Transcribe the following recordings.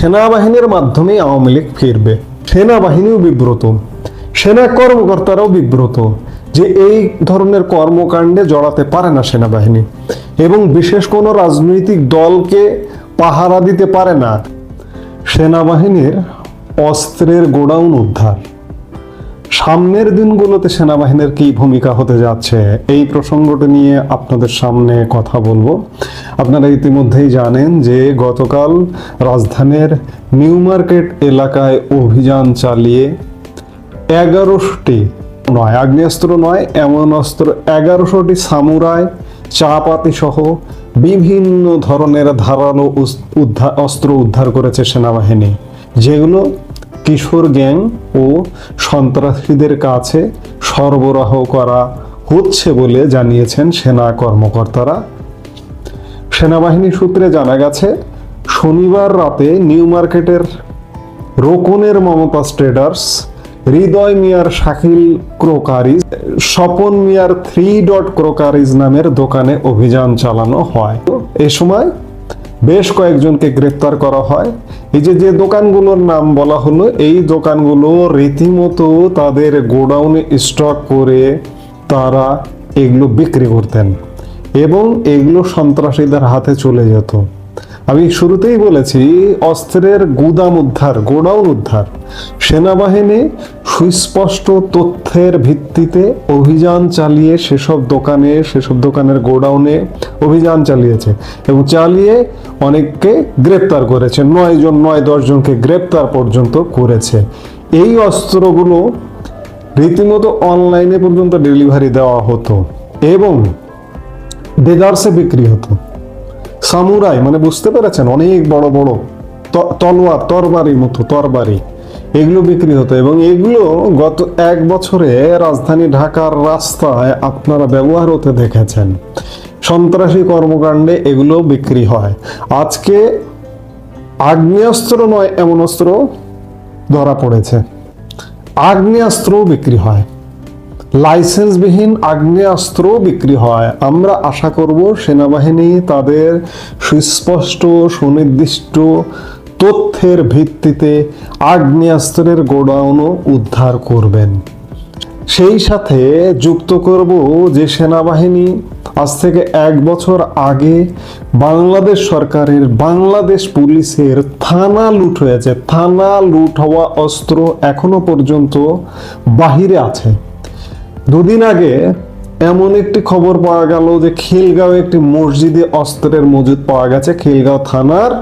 সেনাবাহিনীর মাধ্যমে আওয়ামী লীগ ফিরবে। সেনাবাহিনীও বিব্রত। সেনা কর্মকর্তারাও বিব্রত যে এই ধরনের কর্মকাণ্ডে জড়াতে পারে না সেনাবাহিনী এবং বিশেষ কোনো রাজনৈতিক দলকে পাহারা দিতে পারে না। সেনাবাহিনীর অস্ত্রের গোডাউন উদ্ধার। সামনের দিনগুলোতে সেনাবাহিনীর কি ভূমিকা হতে যাচ্ছে, এই প্রসঙ্গটি নিয়ে আপনাদের সামনে কথা বলব। আপনারা ইতিমধ্যেই জানেন যে গতকাল রাজধানীর নিউ মার্কেট এলাকায় অভিযান চালিয়ে এগারোশটি, নয়, আগ্নেয়াস্ত্র নয় এমন অস্ত্র এগারোশোটি সামুরাই চাপাতি সহ বিভিন্ন ধরনের ধারালো উদ্ধার, অস্ত্র উদ্ধার করেছে সেনাবাহিনী। যেগুলো কিশোর গ্যাং ও সন্ত্রাসীদের কাছে সরবরাহ করা হচ্ছে বলে জানিয়েছেন সেনা কর্মকর্তারা। সেনাবাহিনী সূত্রে জানা গেছে, শনিবার রাতে নিউ মার্কেটের রোকনের মমতাজ ট্রেডার্স, হৃদয় মিয়ার শাকিল ক্রোকারিজ, স্বপন মিয়ার থ্রি ডট ক্রোকারিজ নামের দোকানে অভিযান চালানো হয়। এ সময় বেশ কয়েকজনকে গ্রেপ্তার করা হয়। এই যে যে দোকানগুলোর নাম বলা হলো, এই দোকানগুলো রীতিমতো তাদের গোডাউনে স্টক করে তারা এগুলো বিক্রি করতেন। এবং এগুলো সন্ত্রাসীদের হাতে চলে যেত। আমি শুরুতেই বলেছি, অস্ত্রের গুদাম উদ্ধার, গোডাউন উদ্ধার, সেনাবাহিনী সুস্পষ্ট তথ্যের ভিত্তিতে অভিযান চালিয়ে সেসব দোকানে, সেসব দোকানের গোডাউনে অভিযান চালিয়েছে এবং চালিয়ে অনেককে গ্রেপ্তার করেছে। নয় জন, নয় দশ জনকে গ্রেপ্তার পর্যন্ত করেছে। এই অস্ত্রগুলো রীতিমতো অনলাইনে পর্যন্ত ডেলিভারি দেওয়া হতো এবং দেদারসে বিক্রি হতো। সামুরাই মানে বুঝতে পেরেছেন? অনেক বড় বড় তলোয়ার তরবারির মতো, তরবারি। এগুলো বিক্রি হতো এবং এগুলো গত এক বছরে রাজধানী ঢাকার রাস্তায় আপনারা ব্যবহার হতে দেখেছেন। সন্ত্রাসী কর্মকাণ্ডে এগুলো বিক্রি হয়। আজকে আগ্নেয়াস্ত্র নয়, এমন অস্ত্র ধরা পড়েছে। আগ্নেয়াস্ত্রও বিক্রি হয়। লাইসেন্সবিহীন আগ্নেয়াস্ত্র বিক্রি হয়। আমরা আশা করব সেনাবাহিনী তাদের সুস্পষ্ট, সুনির্দিষ্ট তথ্যের ভিত্তিতে আগ্নেয়াস্ত্রের গোডাউনও উদ্ধার করবেন। সেই সাথে যুক্ত করব যে সেনাবাহিনী আজ থেকে এক বছর আগে বাংলাদেশ সরকারের বাংলাদেশ পুলিশের থানা লুট হয়েছে। থানা লুট হওয়া অস্ত্র এখনও পর্যন্ত বাহিরে আছে। দুদিন আগে এমন একটি খবর পাওয়া গেল যে খিলগাঁও একটি মসজিদে অস্ত্রের মজুদ পাওয়া গেছে। খিলগাঁও থানার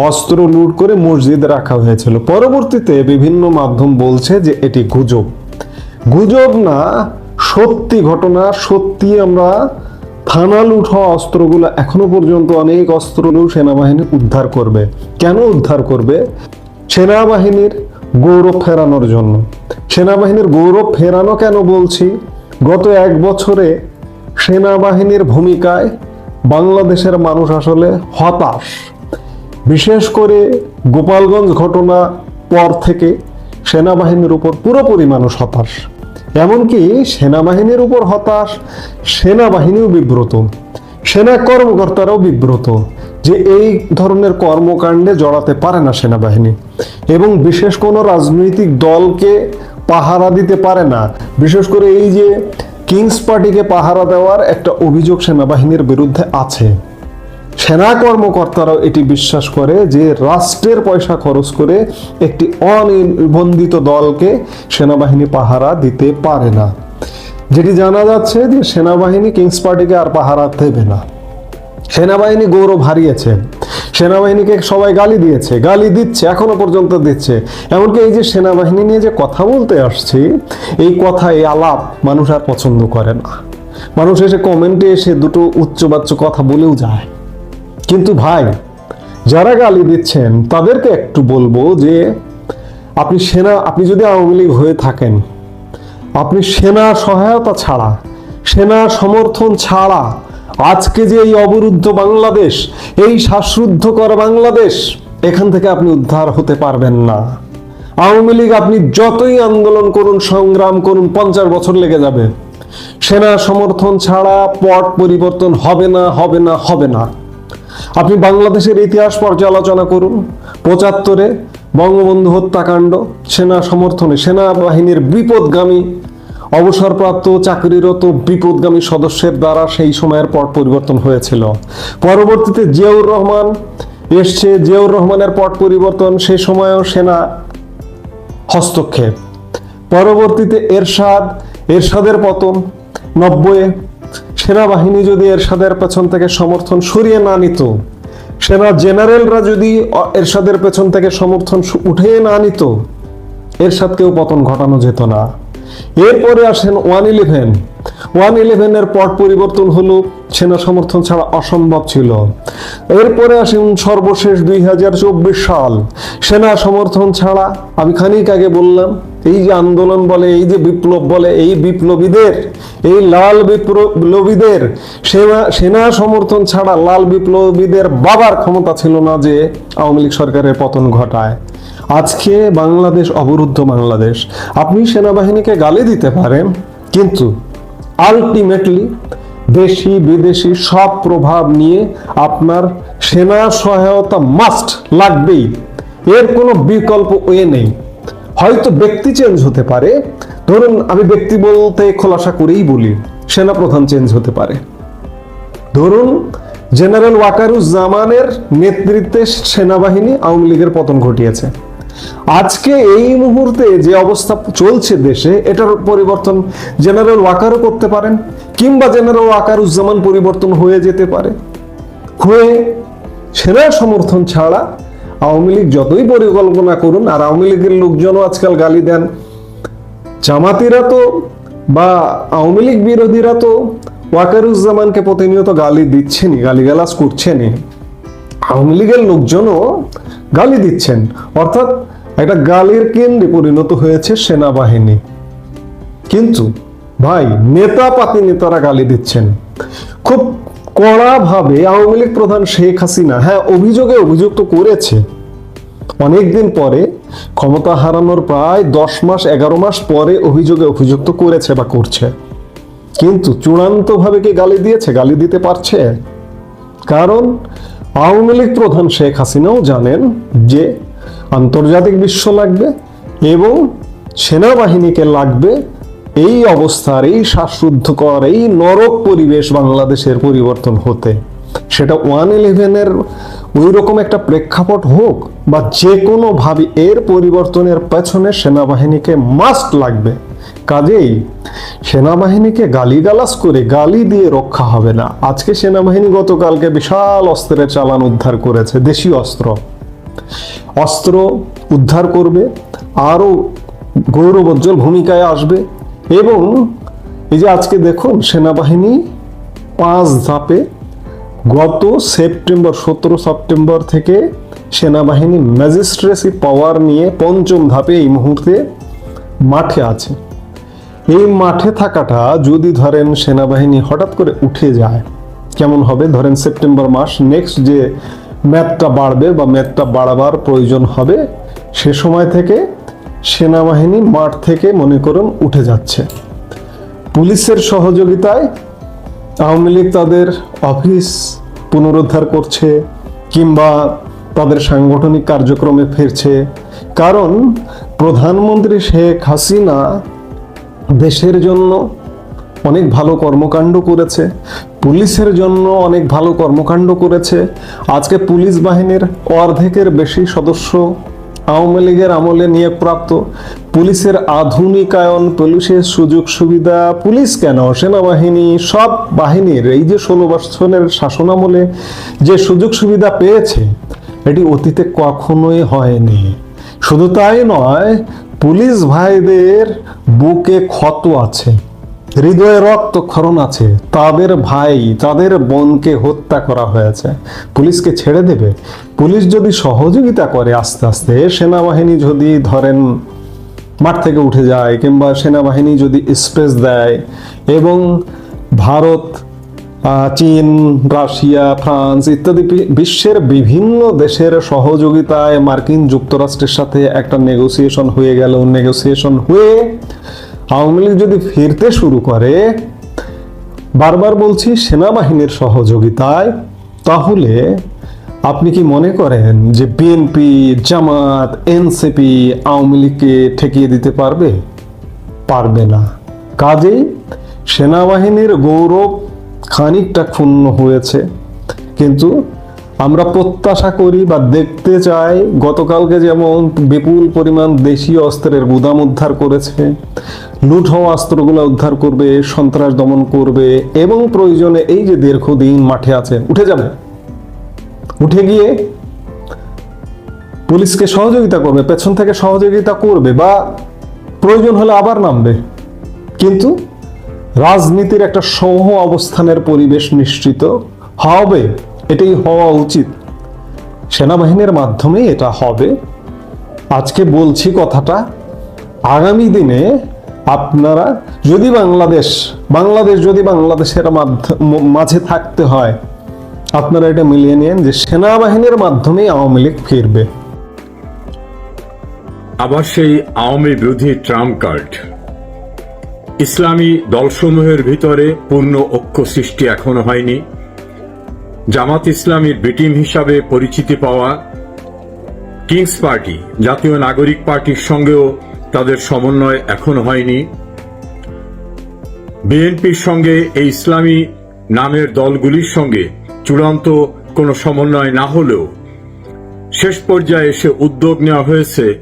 অস্ত্র লুট করে মসজিদে রাখা হয়েছিল। পরবর্তীতে বিভিন্ন মাধ্যম বলছে যে এটি গুজব। গুজব না, সত্যি ঘটনা, সত্যি আমরা থানা লুট হওয়া অস্ত্রগুলো এখনও পর্যন্ত অনেক অস্ত্রগুলো সেনাবাহিনী উদ্ধার করবে। কেন উদ্ধার করবে? সেনাবাহিনীর গৌরব ফেরানোর জন্য। সেনাবাহিনীর গৌরব ফেরানো কেন বলছি? গত এক বছরে সেনাবাহিনীর ভূমিকায় বাংলাদেশের মানুষ আসলে হতাশ। বিশেষ করে গোপালগঞ্জ ঘটনা পর থেকে সেনাবাহিনীর উপর পুরোপুরি মানুষ হতাশ। এমনকি সেনাবাহিনীর উপর হতাশ, সেনাবাহিনীও বিব্রত। সেনা কর্মকর্তারাও বিব্রত। যে এই ধরনের কর্মকাণ্ডে জড়াতে পারে না সেনাবাহিনী। এবং বিশেষ কোনো রাজনৈতিক দলকে পাহারা দিতে পারে না। বিশেষ করে এই যে কিংস পার্টিকে পাহারা দেওয়ার একটা অভিযোগ সেনাবাহিনীর বিরুদ্ধে আছে। সেনা কর্মকর্তারাও এটি বিশ্বাস করে যে রাষ্ট্রের পয়সা খরচ করে একটি অনিবন্ধিত দলকে সেনাবাহিনী পাহারা দিতে পারে না। যেটি জানা যাচ্ছে যে সেনাবাহিনী কিংস পার্টিকে আর পাহারা দেবে না। সেনাবাহিনী গৌরব হারিয়েছে। সেনাবাহিনীকে সবাই গালি দিয়েছে, গালি দিচ্ছে, এখনও পর্যন্ত দিচ্ছে। এমনকি এই যে সেনাবাহিনী নিয়ে যে কথা বলতে আসছি, এই কথা এই আলাপ মানুষ আর পছন্দ করে না। মানুষ এসে কমেন্টে এসে দুটো উচ্চবাচ্য কথা বলেও যায়। কিন্তু ভাই, যারা গালি দিচ্ছেন, তাদেরকে একটু বলব যে, আপনি সেনা, আপনি যদি আওয়ামী লীগ হয়ে থাকেন, আপনি সেনা সহায়তা ছাড়া, সেনা সমর্থন ছাড়া আজকে যে এই অবরুদ্ধ বাংলাদেশ, এই শ্বাসরুদ্ধকর বাংলাদেশ, এখান থেকে আপনি উদ্ধার হতে পারবেন না। আওয়ামী লীগ, আপনি যতই আন্দোলন করুন, সংগ্রাম করুন, পঞ্চাশ বছর লেগে যাবে। সেনা সমর্থন ছাড়া পট পরিবর্তন হবে না হবে না হবে না। আপনি বাংলাদেশের ইতিহাস পর্যালোচনা করুন। পঁচাত্তরে বঙ্গবন্ধু হত্যাকাণ্ড, সেনা সমর্থনে, সেনাবাহিনীর বিপদগামী অবসরপ্রাপ্ত চাকরিরত বিপদগামী সদস্যের দ্বারা সেই সময়ের পট পরিবর্তন হয়েছিল। পরবর্তীতে জিয়াউর রহমান এসছে। জিয়াউর রহমানের পট পরিবর্তন সেই সময়ও সেনা হস্তক্ষেপ। পরবর্তীতে এরশাদ, এরশাদের পতন, নব্বইয়ে সেনাবাহিনী যদি এরশাদের পেছন থেকে সমর্থন সরিয়ে না নিত, সেনা জেনারেলরা যদি এরশাদের পেছন থেকে সমর্থন উঠিয়ে না নিত, এরশাদকেও পতন ঘটানো যেত না। এরপরে আসেন ওয়ান ইলেভেন। ওয়ান ইলেভেনের পট পরিবর্তন হলো, সেনা সমর্থন ছাড়া অসম্ভব ছিল। এরপরে আসেন সর্বশেষ দুই হাজার চব্বিশ সাল। সেনা সমর্থন ছাড়া আমি খানিক আগে বললাম, এই যে আন্দোলন বলে, এই যে বিপ্লব বলে, এই বিপ্লবীদের, এই লাল বিপ্লবীদের, সেনা সেনা সমর্থন ছাড়া লাল বিপ্লবীদের বাবার ক্ষমতা ছিল না যে আওয়ামী লীগ সরকারের পতন ঘটায়। আজকে বাংলাদেশ অবরুদ্ধ বাংলাদেশ। আপনি সেনাবাহিনীকে গালি দিতে পারেন, কিন্তু আলটিমেটলি দেশি, বিদেশি সব প্রভাব নিয়ে আপনার সেনা সহায়তা মাস্ট লাগবেই। এর কোনো বিকল্প ওয়ে নেই। হয়তো ব্যক্তি চেঞ্জ হতে পারে। ধরুন, আমি ব্যক্তি বলতে খোলাসা করেই বলি, সেনা প্রধান চেঞ্জ হতে পারে। ধরুন জেনারেল ওয়াকারুজ্জামানের নেতৃত্বে সেনাবাহিনী আওয়ামী লীগের পতন ঘটিয়েছে। আজকে এই মুহূর্তে যে অবস্থা চলছে দেশে, এটার পরিবর্তন জেনারেল ওয়াকারও করতে পারেন, কিংবা জেনারেল ওয়াকারুজ্জামান পরিবর্তন হয়ে যেতে পারে। হয়ে সেনা সমর্থন ছাড়া আওয়ামী লীগ যতই পরিকল্পনা করুন, আর আওয়ামী লীগের লোকজনও আজকাল গালি দেন। জামাতিরা তো বা আওয়ামী লীগ বিরোধীরা তো ওয়াকারুজ্জামানকে প্রতিনিয়ত গালি দিচ্ছেনই, গালিগালাজ করছেনই। আওয়ামী লীগের লোকজনও গালি দিচ্ছেন। অর্থাৎ একটা গালির কেন্দ্রে পরিণত হয়েছে সেনাবাহিনী। কিন্তু ভাই, নেতা পাতি নেতারা গালি দিচ্ছেন। খুব কড়াভাবে আওয়ামী লীগ প্রধান শেখ হাসিনা হ্যাঁ অভিযোগে অভিযুক্ত করেছে। অনেকদিন পরে ক্ষমতা হারানোর প্রায় দশ মাস, এগারো মাস পরে অভিযোগে অভিযুক্ত করেছে বা করছে। কিন্তু চূড়ান্তভাবে কি গালি দিয়েছে? গালি দিতে পারছে? কারণ আওয়ামী লীগ প্রধান শেখ হাসিনাও জানেন যে আন্তর্জাতিক বিশ্ব লাগবে এবং সেনাবাহিনীকে লাগবে এই অবস্থার, এই শ্বাসরুদ্ধকর, এই নরক পরিবেশ বাংলাদেশের পরিবর্তন হতে। সেটা ওয়ান ইলেভেনের ওই রকম একটা প্রেক্ষাপট হোক বা যে কোনো ভাবে এর পরিবর্তনের পেছনে সেনাবাহিনীকে মাস্ট লাগবে। কাজেই সেনাবাহিনীকে গালিগালাজ করে গালি দিয়ে রক্ষা হবে না। আজকে সেনাবাহিনী গতকালকে বিশাল অস্ত্রের চালান উদ্ধার করেছে, দেশীয় অস্ত্র। অস্ত্র উদ্ধার করবে, আরও গৌরবোজ্জ্বল ভূমিকায় আসবে এবং এই যে আজকে দেখুন সেনাবাহিনী পাঁচ ধাপে গত সেপ্টেম্বর, সতেরো সেপ্টেম্বর থেকে সেনাবাহিনী ম্যাজিস্ট্রেসি পাওয়ার নিয়ে পঞ্চম ধাপে এই মুহূর্তে মাঠে আছে। এই মাঠে থাকাটা যদি ধরেন সেনাবাহিনী হঠাৎ করে উঠে যায়, কেমন হবে? ধরেন সেপ্টেম্বর মাস নেক্সট যে ম্যাথটা বাড়বে বা ম্যাথটা বাড়াবার প্রয়োজন হবে, সে সময় থেকে সেনাবাহিনী মাঠ থেকে মনে করুন উঠে যাচ্ছে। পুলিশের সহযোগিতায় আওয়ামী লীগ তাদের অফিস পুনরুদ্ধার করছে কিংবা তাদের সাংগঠনিক কার্যক্রমে ফিরছে। কারণ প্রধানমন্ত্রী শেখ হাসিনা দেশের জন্য অনেক ভালো কর্মকাণ্ড করেছে, পুলিশের জন্য অনেক ভালো কর্মকাণ্ড করেছে। আজকে পুলিশ বাহিনীর অর্ধেকের বেশি সদস্য আওয়ামী লীগের আমলে নিয়োগপ্রাপ্ত পুলিশের আধুনিকায়ন, পুলিশের সুযোগ সুবিধা, পুলিশ কেন, সেনাবাহিনী, সব বাহিনীর এই যে ষোলো বছরের শাসনামলে যে সুযোগ সুবিধা পেয়েছে, এটি অতীতে কখনোই হয়নি। শুধু তাই নয়, পুলিশ ভাইদের বুকে ক্ষত আছে। হৃদয়ে রক্তক্ষরণ আছে। তাদের ভাই, তাদের বোনকে হত্যা করা হয়েছে। পুলিশকে ছেড়ে দেবে। পুলিশ যদি সহযোগিতা করে আস্তে আস্তে, সেনাবাহিনী যদি ধরেন মাঠ থেকে উঠে যায় কিংবা সেনাবাহিনী যদি স্পেস দেয় এবং ভারত চীন, রাশিয়া, ফ্রান্স ইত্যাদি বিশ্বের বিভিন্ন দেশের সহযোগিতায় মার্কিন যুক্তরাষ্ট্রের সাথে একটা নেগোসিয়েশন হয়ে গেল। নেগোসিয়েশন হয়ে আওয়ামী লীগ যদি ফিরতে শুরু করে, বারবার বলছি সেনাবাহিনীর সহযোগিতায়, তাহলে আপনি কি মনে করেন যে বিএনপি জামাত এনসিপি আওয়ামী লীগকে ঠেকিয়ে দিতে পারবে? পারবে না। কাজেই সেনাবাহিনীর গৌরব খানিকটা ক্ষুণ্ণ হয়েছে। কিন্তু আমরা প্রত্যাশা করি বা দেখতে চাই গতকালকে যেমন বিপুল পরিমাণ দেশীয় অস্ত্রের গুদাম উদ্ধার করেছে লুট হওয়া অস্ত্রগুলো উদ্ধার করবে, সন্ত্রাস দমন করবে এবং প্রয়োজনে এই যে দীর্ঘদিন মাঠে আছে, উঠে যাবে। উঠে গিয়ে পুলিশকে সহযোগিতা করবে, পেছন থেকে সহযোগিতা করবে বা প্রয়োজন হলে আবার নামবে। কিন্তু রাজনীতির একটা সহ অবস্থানের পরিবেশ নিশ্চিত হবে। এটাই হওয়া উচিত। সেনাবাহিনীর মাধ্যমে এটা হবে। আজকে বলছি কথাটা, আগামী দিনে আপনারা যদি বাংলাদেশ বাংলাদেশ যদি বাংলাদেশের মাঝে থাকতে হয়, আপনারা এটা মিলিয়ে নেন যে সেনাবাহিনীর মাধ্যমেই আওয়ামী লীগ ফিরবে। আবার সেই আওয়ামী বিরোধী ট্রাম্প কার্ড। ইসলামী দলসমূহের ভিতরে পূর্ণ ঐক্য সৃষ্টি এখনও হয়নি। জামাত ইসলামীর বিটিম হিসাবে পরিচিতি পাওয়া কিংস পার্টি, জাতীয় নাগরিক পার্টির সঙ্গেও তাদের সমন্বয় এখন হয়নি। বিএনপির সঙ্গে এই ইসলামী নামের দলগুলির সঙ্গে চূড়ান্ত কোনো সমন্বয় না হলেও শেষ পর্যায়ে এসে উদ্যোগ নেওয়া হয়েছে।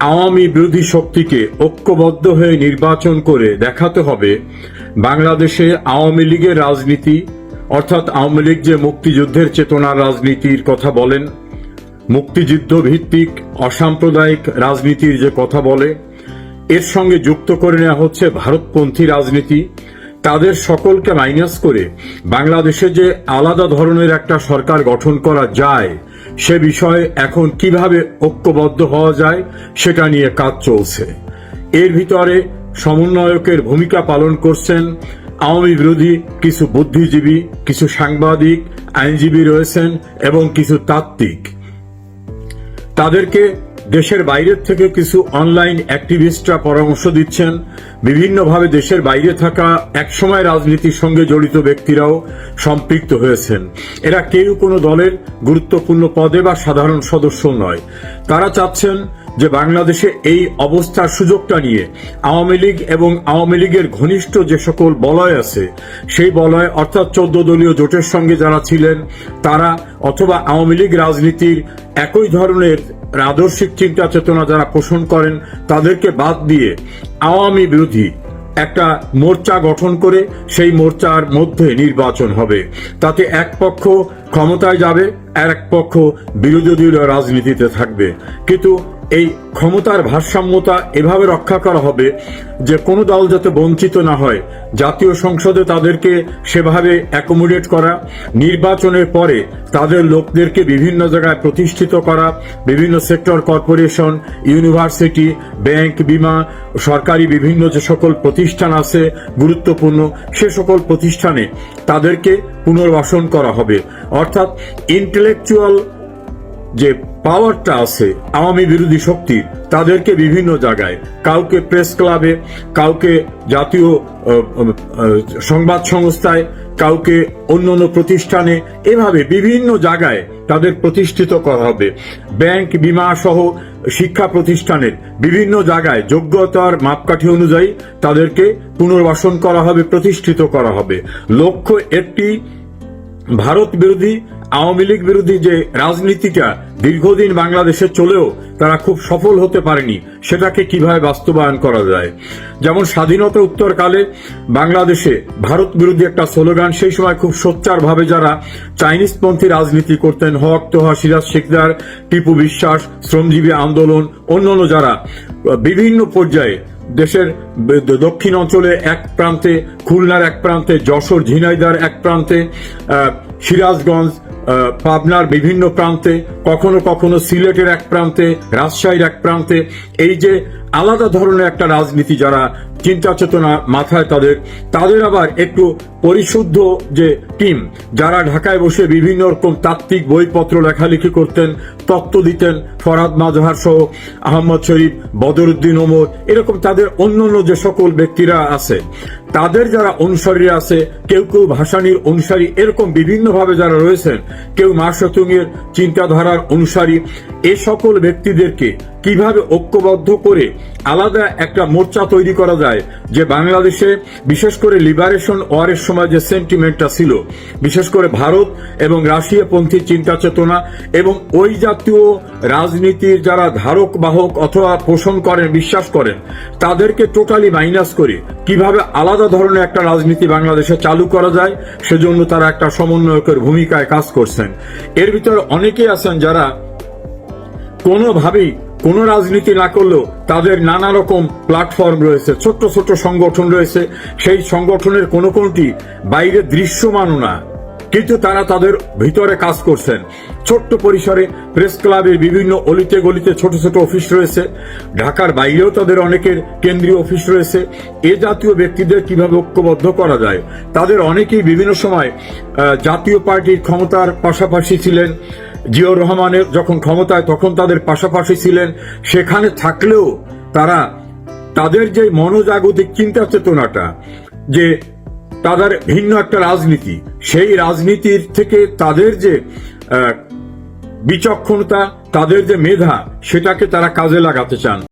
আওয়ামী বিরোধী শক্তিকে ঐক্যবদ্ধ হয়ে নির্বাচন করে দেখাতে হবে। বাংলাদেশে আওয়ামী লীগের রাজনীতি অর্থাৎ আওয়ামী লীগ যে মুক্তিযুদ্ধের চেতনার রাজনীতির কথা বলেন, মুক্তিযুদ্ধ ভিত্তিক অসাম্প্রদায়িক রাজনীতির যে কথা বলে, এর সঙ্গে যুক্ত করে নেওয়া হচ্ছে ভারতপন্থী রাজনীতি। তাদের সকলকে মাইনাস করে বাংলাদেশে যে আলাদা ধরনের একটা সরকার গঠন করা যায়, সে বিষয়ে এখন কীভাবে ঐক্যবদ্ধ হওয়া যায়, সেটা নিয়ে কাজ চলছে। এর ভিতরে সমন্বয়কের ভূমিকা পালন করছেন আওয়ামী বিরোধী কিছু বুদ্ধিজীবী, কিছু সাংবাদিক, আইনজীবী রয়েছেন এবং কিছু তাত্ত্বিক। তাদেরকে দেশের বাইরের থেকে কিছু অনলাইন অ্যাক্টিভিস্টরা পরামর্শ দিচ্ছেন। বিভিন্নভাবে দেশের বাইরে থাকা একসময় রাজনীতির সঙ্গে জড়িত ব্যক্তিরাও সম্পৃক্ত হয়েছেন। এরা কেউ কোনো দলের গুরুত্বপূর্ণ পদে বা সাধারণ সদস্য নয়। তারা চাচ্ছেন যে বাংলাদেশে এই অবস্থার সুযোগটা নিয়ে আওয়ামী লীগ এবং আওয়ামী লীগের ঘনিষ্ঠ যে সকল বলয় আছে, সেই বলয় অর্থাৎ চোদ্দ দলীয় জোটের সঙ্গে যারা ছিলেন, তারা অথবা আওয়ামী লীগ রাজনীতির একই ধরনের আদর্শিক চিন্তা চেতনা যারা পোষণ করেন, তাদেরকে বাদ দিয়ে আওয়ামী বিরোধী একটা মোর্চা গঠন করে সেই মোর্চার মধ্যে নির্বাচন হবে। তাতে এক পক্ষ ক্ষমতায় যাবে, আর এক পক্ষ বিরোধী দলীয় রাজনীতিতে থাকবে। কিন্তু এই ক্ষমতার ভারসাম্যতা এভাবে রক্ষা করা হবে যে কোনো দল যাতে বঞ্চিত না হয়। জাতীয় সংসদে তাদেরকে সেভাবে অ্যাকোমোডেট করা, নির্বাচনের পরে তাদের লোকদেরকে বিভিন্ন জায়গায় প্রতিষ্ঠিত করা, বিভিন্ন সেক্টর কর্পোরেশন ইউনিভার্সিটি ব্যাংক বিমা, সরকারি বিভিন্ন যে সকল প্রতিষ্ঠান আছে গুরুত্বপূর্ণ, সে সকল প্রতিষ্ঠানে তাদেরকে পুনর্বাসন করা হবে। অর্থাৎ ইন্টেলেকচুয়াল যে পাওয়ারটা আছে, আওয়ামী বিরোধী শক্তির তাদেরকে বিভিন্ন জায়গায়, কাউকে প্রেস ক্লাবে কাউকে জাতীয় সংবাদ সংস্থায়, কাউকে অন্য অন্য প্রতিষ্ঠানে, এভাবে বিভিন্ন জায়গায় তাদের প্রতিষ্ঠিত করা হবে। ব্যাংক বিমা সহ শিক্ষা প্রতিষ্ঠানের বিভিন্ন জায়গায় যোগ্যতার মাপকাঠি অনুযায়ী তাদেরকে পুনর্বাসন করা হবে, প্রতিষ্ঠিত করা হবে। লক্ষ্য একটি, ভারত বিরোধী আওয়ামী লীগ বিরোধী যে রাজনীতিটা দীর্ঘদিন বাংলাদেশে চলেও তারা খুব সফল হতে পারেনি, সেটাকে কীভাবে বাস্তবায়ন করা যায়? যেমন স্বাধীনতা উত্তরকালে বাংলাদেশে ভারত বিরোধী একটা স্লোগান, সেই সময় খুব সোচ্চারভাবে যারা চাইনিজপন্থী রাজনীতি করতেন, হক, তোহা, সিরাজ শিকদার, টিপু বিশ্বাস, শ্রমজীবী আন্দোলন, অন্যান্য যারা, বিভিন্ন পর্যায়ে দেশের দক্ষিণ অঞ্চলে এক প্রান্তে, খুলনার এক প্রান্তে, যশোর, ঝিনাইদার এক প্রান্তে সিরাজগঞ্জ পাবনার বিভিন্ন প্রান্তে, কখনো কখনো সিলেটের এক প্রান্তে, রাজশাহীর এক প্রান্তে, এই যে আলাদা ধরনের একটা রাজনীতি যারা চিন্তা চেতনা মাথায় তাদের তাদের আবার একটু পরিশুদ্ধ যে টিম, যারা ঢাকায় বসে বিভিন্ন রকম তাত্ত্বিক বইপত্র লেখালেখি করতেন, তত্ত্ব দিতেন, ফরাদ মাজহার সহ আহমদ শরীফ, বদরুদ্দিন ওমর, এরকম তাদের অন্যান্য যে সকল ব্যক্তিরা আছে তাদের যারা অনুসারী আছে, কেউ কেউ ভাসানির অনুসারী, এরকম বিভিন্নভাবে যারা রয়েছেন, কেউ মার্শতুংয়ের চিন্তাধারার অনুসারী, এ সকল ব্যক্তিদেরকে কীভাবে ঐক্যবদ্ধ করে আলাদা একটা মোর্চা তৈরি করা যায়, যে বাংলাদেশে বিশেষ করে লিবারেশন ওয়ারের সময় যে সেন্টিমেন্টটা ছিল, বিশেষ করে ভারত এবং রাশিয়াপন্থী চিন্তা চেতনা এবং ওই জাতীয় রাজনীতির যারা ধারক, বাহক অথবা পোষণ করেন, বিশ্বাস করেন, তাদেরকে টোটালি মাইনাস করে কীভাবে আলাদা ধরনের একটা রাজনীতি বাংলাদেশে চালু করা যায়, সেজন্য তারা একটা সমন্বয়কের ভূমিকায় কাজ করছেন। এর ভিতরে অনেকেই আছেন যারা কোনোভাবেই কোনো রাজনীতি না করলেও তাদের নানা রকম প্ল্যাটফর্ম রয়েছে, ছোট্ট ছোট্ট সংগঠন রয়েছে। সেই সংগঠনের কোনো কোনটি বাইরে দৃশ্যমানও না। কিন্তু তারা তাদের ভিতরে কাজ করছেন। ছোট্ট পরিসরে প্রেস ক্লাবের বিভিন্ন অলিতে গলিতে ছোট ছোট অফিস রয়েছে। ঢাকার বাইরেও তাদের অনেকের কেন্দ্রীয় অফিস রয়েছে। এ জাতীয় ব্যক্তিদের কীভাবে ঐক্যবদ্ধ করা যায়? তাদের অনেকেই বিভিন্ন সময় জাতীয় পার্টির ক্ষমতার পাশাপাশি ছিলেন। জিয়াউর রহমানের যখন ক্ষমতায়, তখন তাদের পাশাপাশি ছিলেন। সেখানে থাকলেও তারা তাদের যে মনোজাগতিক চিন্তা চেতনাটা, যে তাদের ভিন্ন একটা রাজনীতি। সেই রাজনীতির থেকে তাদের যে বিচক্ষণতা, তাদের যে মেধা, সেটাকে তারা কাজে লাগাতে চান।